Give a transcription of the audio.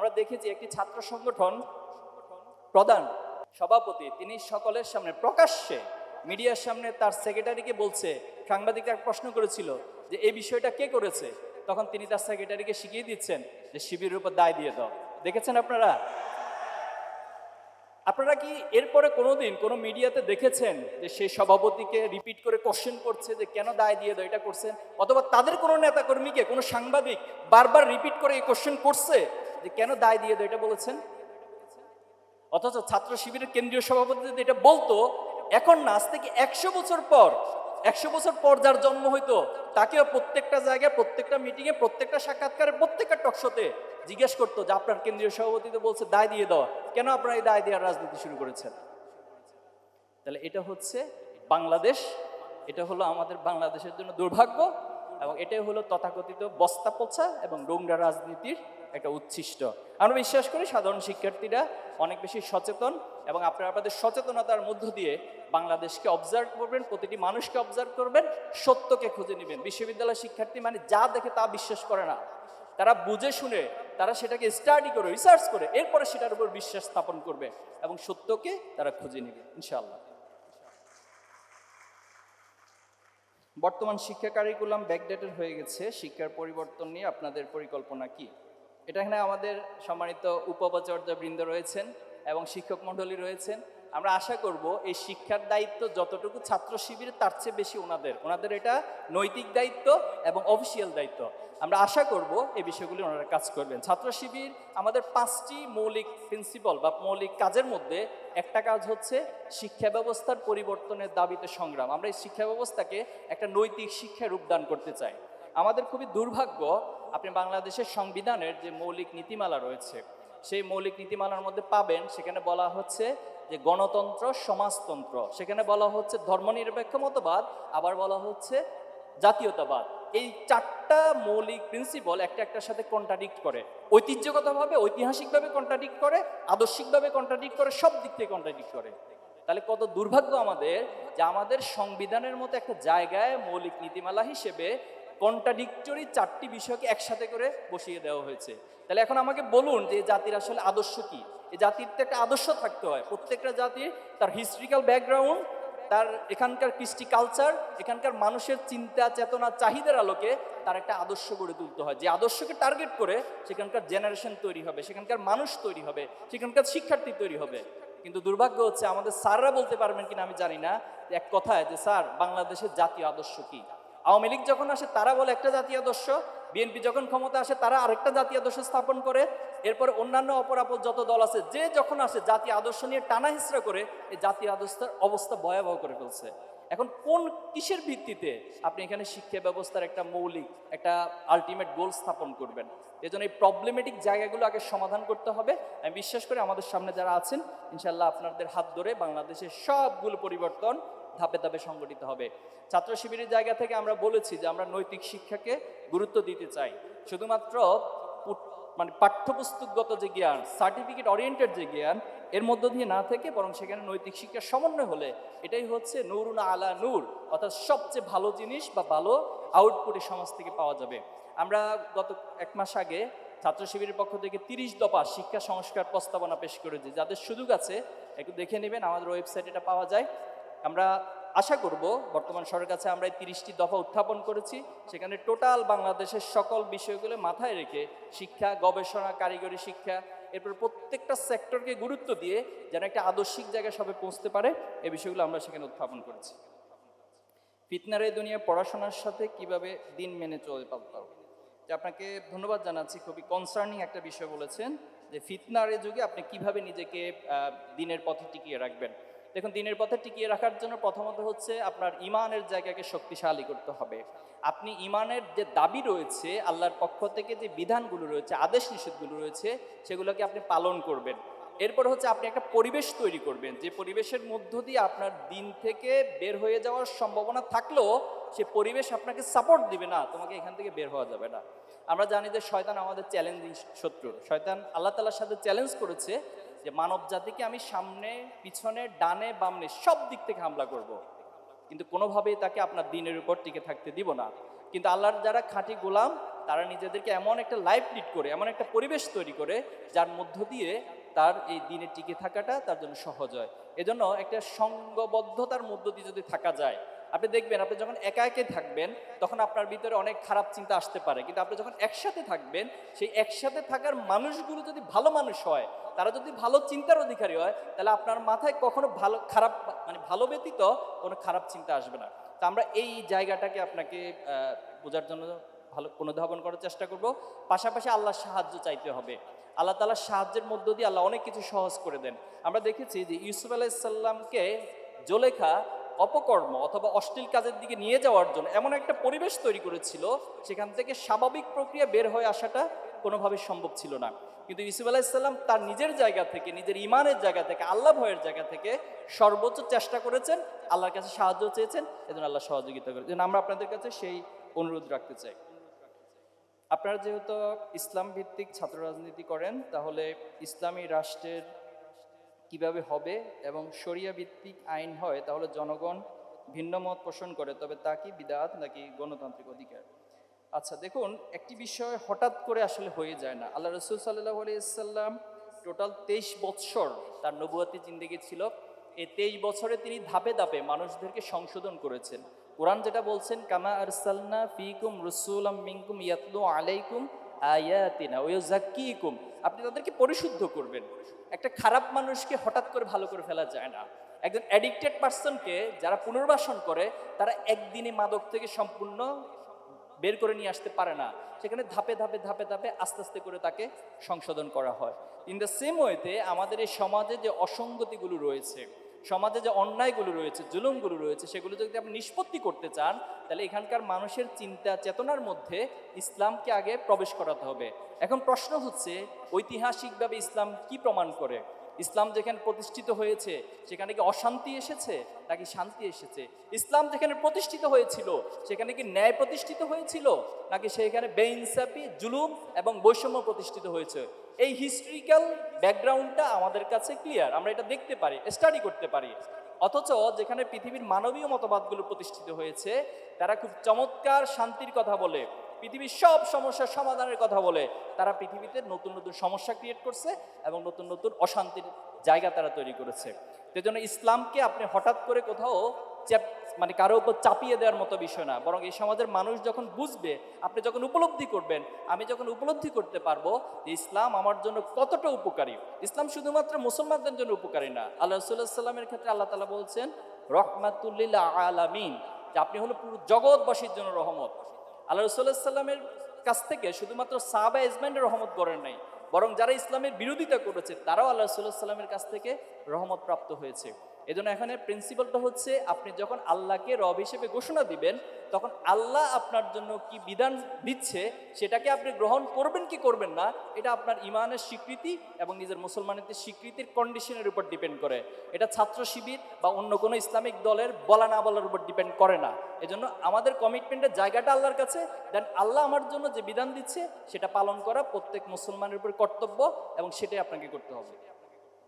আমরা দেখেছি একটি ছাত্র সংগঠন প্রধান সভাপতি, তিনি সকলের সামনে প্রকাশ্যে মিডিয়ার সামনে তার সেক্রেটারিকে বলছে, সাংবাদিকরা প্রশ্ন করেছিল যে এই বিষয়টা কে করেছে? তখন তিনি তার সেক্রেটারিকে শিখিয়ে দিচ্ছেন যে শিবিরের উপর দায় দিয়ে দাও। দেখেছেন আপনারা? আপনারা কি এরপরে কোনোদিন কোনো মিডিয়াতে দেখেছেন যে সেই সভাপতিকে রিপিট করে কোশ্চেন করছে যে কেন দায় দিয়ে দাও, এটা করছেন? অথবা তাদের কোনো নেতাকর্মীকে, কোনো সাংবাদিক বারবার রিপিট করে এই কোশ্চেন করছে? যে কেন দায় দিয়ে দাও এটা বলেছেন? অথচ ছাত্র শিবিরের কেন্দ্রীয় সভাপতি যদি এটা বলতো, এখন না, আজ থেকে একশো বছর পর, একশো বছর পর যার জন্ম হইতো তাকেও প্রত্যেকটা জায়গায়, প্রত্যেকটা মিটিংয়ে প্রত্যেকটা সাক্ষাৎকারে, প্রত্যেকটা টকশোতে জিজ্ঞেস করতো যে আপনার কেন্দ্রীয় সভাপতি তো বলছে দায় দিয়ে দেওয়া। কেন আপনারা এই দায় দেওয়ার রাজনীতি শুরু করেছেন? তাহলে এটা হচ্ছে বাংলাদেশ, এটা হলো আমাদের বাংলাদেশের জন্য দুর্ভাগ্য। এবং এটাই হলো তথাকথিত বস্তা পচা এবং ডোংরা রাজনীতির একটা উচ্ছিষ্ট। আমরা বিশ্বাস করি সাধারণ শিক্ষার্থীরা অনেক বেশি সচেতন এবং আপনারা আপনাদের সচেতনতার মধ্য দিয়ে বাংলাদেশকে অবজার্ভ করবেন, প্রতিটি মানুষকে অবজার্ভ করবেন, সত্যকে খুঁজে নেবেন। বিশ্ববিদ্যালয় শিক্ষার্থী মানে যা দেখে তা বিশ্বাস করে না। তারা বুঝে শুনে, তারা সেটাকে স্টাডি করে রিসার্চ করে, এরপরে সেটার উপর বিশ্বাস স্থাপন করবে এবং সত্যকে তারা খুঁজে নেবে, ইনশাআল্লাহ। বর্তমান শিক্ষা কারিকুলাম ব্যাকডেটেড হয়ে গেছে, শিক্ষার পরিবর্তন নিয়ে আপনাদের পরিকল্পনা কি? এটা এখানে আমাদের সম্মানিত উপাচার্যবৃন্দ রয়েছেন এবং শিক্ষক মণ্ডলী রয়েছেন। আমরা আশা করব এই শিক্ষার দায়িত্ব যতটুকু ছাত্র শিবির তার চেয়ে বেশি ওনাদের। ওনাদের এটা নৈতিক দায়িত্ব এবং অফিসিয়াল দায়িত্ব। আমরা আশা করব এই বিষয়গুলি ওনারা কাজ করবেন। ছাত্র শিবির আমাদের পাঁচটি মৌলিক প্রিন্সিপাল বা মৌলিক কাজের মধ্যে একটা কাজ হচ্ছে শিক্ষা ব্যবস্থার পরিবর্তনের দাবিতে সংগ্রাম। আমরা এই শিক্ষা ব্যবস্থাকে একটা নৈতিক শিক্ষা রূপদান করতে চাই। আমাদের খুবই দুর্ভাগ্য, আপনি বাংলাদেশের সংবিধানের যে মৌলিক নীতিমালা রয়েছে, সেই মৌলিক নীতিমালার মধ্যে পাবেন, সেখানে বলা হচ্ছে যে গণতন্ত্র, সমাজতন্ত্র, সেখানে বলা হচ্ছে ধর্মনিরপেক্ষ মতবাদ আবার বলা হচ্ছে জাতীয়তাবাদ। এই চারটা মৌলিক প্রিন্সিপাল একটা একটার সাথে কন্ট্রাডিক্ট করে। ঐতিহ্যগতভাবে, ঐতিহাসিকভাবে কন্ট্রাডিক্ট করে, আদর্শিকভাবে কন্ট্রাডিক্ট করে, সব দিক থেকে কন্ট্রাডিক্ট করে। তাহলে কত দুর্ভাগ্য আমাদের যে আমাদের সংবিধানের মতো একটা জায়গায় মৌলিক নীতিমালা হিসেবে কন্ট্রাডিক্টরি চারটি বিষয়কে একসাথে করে বসিয়ে দেওয়া হয়েছে। তাহলে এখন আমাকে বলুন যে জাতির আসলে আদর্শ কি? এই জাতির তো একটা আদর্শ থাকতে হয়। প্রত্যেকটা জাতির তার হিস্ট্রিক্যাল ব্যাকগ্রাউন্ড তার এখানকার কৃষ্টি কালচার এখানকার মানুষের চিন্তা, চেতনা, চাহিদার আলোকে তার একটা আদর্শ গড়ে তুলতে হয়। যে আদর্শকে টার্গেট করে সেখানকার জেনারেশন তৈরি হবে, সেখানকার মানুষ তৈরি হবে, সেখানকার শিক্ষার্থী তৈরি হবে। কিন্তু দুর্ভাগ্য হচ্ছে আমাদের স্যাররা বলতে পারবেন কিনা আমি জানি না। এক কথায় যে স্যার, বাংলাদেশের জাতীয় আদর্শ কি? আওয়ামী লীগ যখন আসে, তারা বলে একটা জাতীয় আদর্শ। বিএনপি যখন ক্ষমতা আসে, তারা আরেকটা জাতীয় আদর্শ স্থাপন করে। এরপরে অন্যান্য অপরাপদ যত দল আছে, যে যখন আসে, জাতীয় আদর্শ নিয়ে টানা হিসরা করে, এই জাতীয় আদর্শের অবস্থা ভয়াবহ করে ফেলছে। এখন কোন কিসের ভিত্তিতে আপনি এখানে শিক্ষা ব্যবস্থার একটা মৌলিক, একটা আলটিমেট গোল স্থাপন করবেন? এজন্য এই প্রবলেমেটিক জায়গাগুলো আগে সমাধান করতে হবে। আমি বিশ্বাস করি আমাদের সামনে যারা আছেন ইনশাল্লাহ আপনাদের হাত ধরে বাংলাদেশের সবগুলো পরিবর্তন ধাপে ধাপে সংগঠিত হবে। ছাত্র শিবিরের জায়গা থেকে আমরা বলেছি যে আমরা নৈতিক শিক্ষাকে গুরুত্ব দিতে চাই। শুধুমাত্র মানে পাঠ্যপুস্তকগত যে জ্ঞান সার্টিফিকেট ওরিয়েন্টেড যে জ্ঞান, এর মধ্য দিয়ে না থেকে বরং সেখানে নৈতিক শিক্ষার সমন্বয় হলে এটাই হচ্ছে নুরুন আলা নূর, অর্থাৎ সবচেয়ে ভালো জিনিস বা ভালো আউটপুট সমাজ থেকে পাওয়া যাবে। আমরা গত এক মাস আগে ছাত্র শিবিরের পক্ষ থেকে তিরিশ দফা শিক্ষা সংস্কার প্রস্তাবনা পেশ করেছি। যাদের সুযোগ আছে, একটু দেখে নেবেন, আমাদের ওয়েবসাইট এটা পাওয়া যায়। আমরা আশা করব, বর্তমান সরকারের কাছে আমরা এই তিরিশটি দফা উত্থাপন করেছি, সেখানে টোটাল বাংলাদেশের সকল বিষয়গুলো মাথায় রেখে শিক্ষা, গবেষণা, কারিগরি শিক্ষা, এরপর প্রত্যেকটা সেক্টরকে গুরুত্ব দিয়ে যেন একটা আদর্শিক জায়গায় সবে পৌঁছতে পারে এই বিষয়গুলো আমরা সেখানে উত্থাপন করেছি। ফিতনার এই দুনিয়া পড়াশোনার সাথে কীভাবে দিন মেনে চলে পারতাম যে আপনাকে ধন্যবাদ জানাচ্ছি, খুবই কনসার্নিং একটা বিষয় বলেছেন যে ফিতনার যুগে আপনি কীভাবে নিজেকে দিনের পথে টিকিয়ে রাখবেন। দেখুন, দিনের পথে টিকিয়ে রাখার জন্য প্রথমত হচ্ছে আপনার ইমানের জায়গাকে শক্তিশালী করতে হবে। আপনি ইমানের যে দাবি রয়েছে, আল্লাহর পক্ষ থেকে যে বিধানগুলো রয়েছে, আদেশ নিষেধগুলো রয়েছে, সেগুলোকে আপনি পালন করবেন। এরপর হচ্ছে আপনি একটা পরিবেশ তৈরি করবেন। যে পরিবেশের মধ্য দিয়ে আপনার দিন থেকে বের হয়ে যাওয়ার সম্ভাবনা থাকলেও সে পরিবেশ আপনাকে সাপোর্ট দিবে না, তোমাকে এখান থেকে বের হওয়া যাবে না। আমরা জানি যে শয়তান আমাদের চ্যালেঞ্জিং শত্রু। শয়তান আল্লাহ তালার সাথে চ্যালেঞ্জ করেছে যে মানব জাতিকে আমি সামনে, পিছনে, ডানে, বামনে সব দিক থেকে হামলা করব। কিন্তু কোনোভাবেই তাকে আপনার দিনের উপর টিকে থাকতে দিব না কিন্তু আল্লাহর যারা খাঁটি গোলাম, তারা নিজেদেরকে এমন একটা লাইফ লিড করে, এমন একটা পরিবেশ তৈরি করে, যার মধ্য দিয়ে তার এই দিনে টিকে থাকাটা তার জন্য সহজ হয় এজন্য একটা সঙ্গবদ্ধতার মধ্য দিয়ে যদি থাকা যায় আপনি দেখবেন, আপনি যখন একা একে থাকবেন, তখন আপনার ভিতরে অনেক খারাপ চিন্তা আসতে পারে। কিন্তু আপনি যখন একসাথে থাকবেন, সেই একসাথে থাকার মানুষগুলো যদি ভালো মানুষ হয়, তারা যদি ভালো চিন্তার অধিকারী হয়, তাহলে আপনার মাথায় কখনো ভালো, খারাপ মানে ভালো ব্যতীত কোনো খারাপ চিন্তা আসবে না। তা আমরা এই জায়গাটাকে আপনাকে বোঝার জন্য ভালো, পুনর্ধাবন করার চেষ্টা করব। পাশাপাশি আল্লাহর সাহায্য চাইতে হবে। আল্লাহ তালার সাহায্যের মধ্য দিয়ে আল্লাহ অনেক কিছু সহজ করে দেন। আমরা দেখেছি যে ইউসুফ আলাইসাল্লামকে জোলেখা অপকর্ম অথবা অশ্লীল কাজের দিকে নিয়ে যাওয়ার জন্য এমন একটা পরিবেশ তৈরি করেছিল, সেখান থেকে স্বাভাবিক প্রক্রিয়া বের হয়ে আসাটা কোনোভাবে সম্ভব ছিল না। কিন্তু ইউসুফ আলাইসাল্লাম তার নিজের জায়গা থেকে, নিজের ইমানের জায়গা থেকে, আল্লাহ ভয়ের জায়গা থেকে সর্বোচ্চ চেষ্টা করেছেন, আল্লাহর কাছে সাহায্য চেয়েছেন, এজন্য আল্লাহ সহযোগিতা করেছেন। আমরা আপনাদের কাছে সেই অনুরোধ রাখতে চাই। আপনারা যেহেতু ইসলাম ভিত্তিক ছাত্র রাজনীতি করেন, তাহলে ইসলামী রাষ্ট্রের কীভাবে হবে এবং শরিয়া ভিত্তিক আইন হয়, তাহলে জনগণ ভিন্ন মত পোষণ করে, তবে তা কি বিদাত নাকি গণতান্ত্রিক অধিকার? আচ্ছা দেখুন, একটি বিষয় হঠাৎ করে আসলে হয়ে যায় না। আল্লাহ রসুল সাল্লাহ আলিয়াল্লাম টোটাল তেইশ বৎসর তার নবুয়াতি জিন্দিগি ছিল। এই তেইশ বছরে তিনি ধাপে ধাপে মানুষদেরকে সংশোধন করেছেন। কোরআন যেটা বলছেন, কামা আরসালনা ফিকুম রসুলাম মিনকুম ইয়াতলু আলাইকুম আয়াতিনা আপনি তাদেরকে পরিশুদ্ধ করবেন। একটা খারাপ মানুষকে হঠাৎ করে ভালো করে ফেলা যায় না। একজন অ্যাডিক্টেড পার্সনকে যারা পুনর্বাসন করে, তারা একদিনে মাদক থেকে সম্পূর্ণ বের করে নিয়ে আসতে পারে না। সেখানে ধাপে ধাপে ধাপে ধাপে আস্তে আস্তে করে তাকে সংশোধন করা হয়। ইন দ্য সেম ওয়েতে আমাদের এই সমাজে যে অসঙ্গতিগুলো রয়েছে সমাজে যে অন্যায়গুলো রয়েছে, জুলুমগুলো রয়েছে, সেগুলো যদি আপনি নিষ্পত্তি করতে চান, তাহলে এখানকার মানুষের চিন্তা, চেতনার মধ্যে ইসলামকে আগে প্রবেশ করাতে হবে। এখন প্রশ্ন হচ্ছে, ঐতিহাসিকভাবে ইসলাম কি প্রমাণ করে? ইসলাম যেখানে প্রতিষ্ঠিত হয়েছে, সেখানে কি অশান্তি এসেছে, নাকি শান্তি এসেছে? ইসলাম যেখানে প্রতিষ্ঠিত হয়েছিল, সেখানে কি ন্যায় প্রতিষ্ঠিত হয়েছিল, নাকি সেখানে বেইনসাফি, জুলুম এবং বৈষম্য প্রতিষ্ঠিত হয়েছে? এই হিস্ট্রিক্যাল ব্যাকগ্রাউন্ডটা আমাদের কাছে ক্লিয়ার আমরা এটা দেখতে পারি স্টাডি করতে পারি। অথচ যেখানে পৃথিবীর মানবীয় মতবাদগুলো প্রতিষ্ঠিত হয়েছে, তারা খুব চমৎকার শান্তির কথা বলে, পৃথিবীর সব সমস্যার সমাধানের কথা বলে, তারা পৃথিবীতে নতুন নতুন সমস্যা ক্রিয়েট করছে এবং নতুন নতুন অশান্তির জায়গা তারা তৈরি করেছে। সেজন্য ইসলামকে আপনি হঠাৎ করে কোথাও মানে কারও উপর চাপিয়ে দেওয়ার মতো বিষয় না। বরং এই সমাজের মানুষ যখন বুঝবে, আপনি যখন উপলব্ধি করবেন, আমি যখন উপলব্ধি করতে পারব যে ইসলাম আমার জন্য কতটা উপকারী। ইসলাম শুধুমাত্র মুসলমানদের জন্য উপকারী না। আল্লাহ রসুল্লাহ সাল্লামের ক্ষেত্রে আল্লাহ তালা বলছেন রহমাতুল্লিল আলামিন যে আপনি হলো পুরো জগৎবাসীর জন্য রহমত। আল্লাহ রসুল্লাহ সাল্লামের কাছ থেকে শুধুমাত্র সাহাবা ইসমাইনের রহমত করেন নাই। বরং যারা ইসলামের বিরোধিতা করেছে, তারাও আল্লাহ রসুল্লাহ সাল্লামের কাছ থেকে রহমত প্রাপ্ত হয়েছে। এজন্য এখানে প্রিন্সিপালটা হচ্ছে আপনি যখন আল্লাহকে রব হিসেবে ঘোষণা দিবেন, তখন আল্লাহ আপনার জন্য কি বিধান দিচ্ছে, সেটাকে আপনি গ্রহণ করবেন কি করবেন না, এটা আপনার ইমানের স্বীকৃতি এবং নিজের মুসলমানের স্বীকৃতির কন্ডিশনের উপর ডিপেন্ড করে। এটা ছাত্র শিবির বা অন্য কোনো ইসলামিক দলের বলা না বলার উপর ডিপেন্ড করে না। এজন্য আমাদের কমিটমেন্টের জায়গাটা আল্লাহর কাছে দেন আল্লাহ আমার জন্য যে বিধান দিচ্ছে, সেটা পালন করা প্রত্যেক মুসলমানের উপর কর্তব্য এবং সেটাই আপনাকে করতে হবে।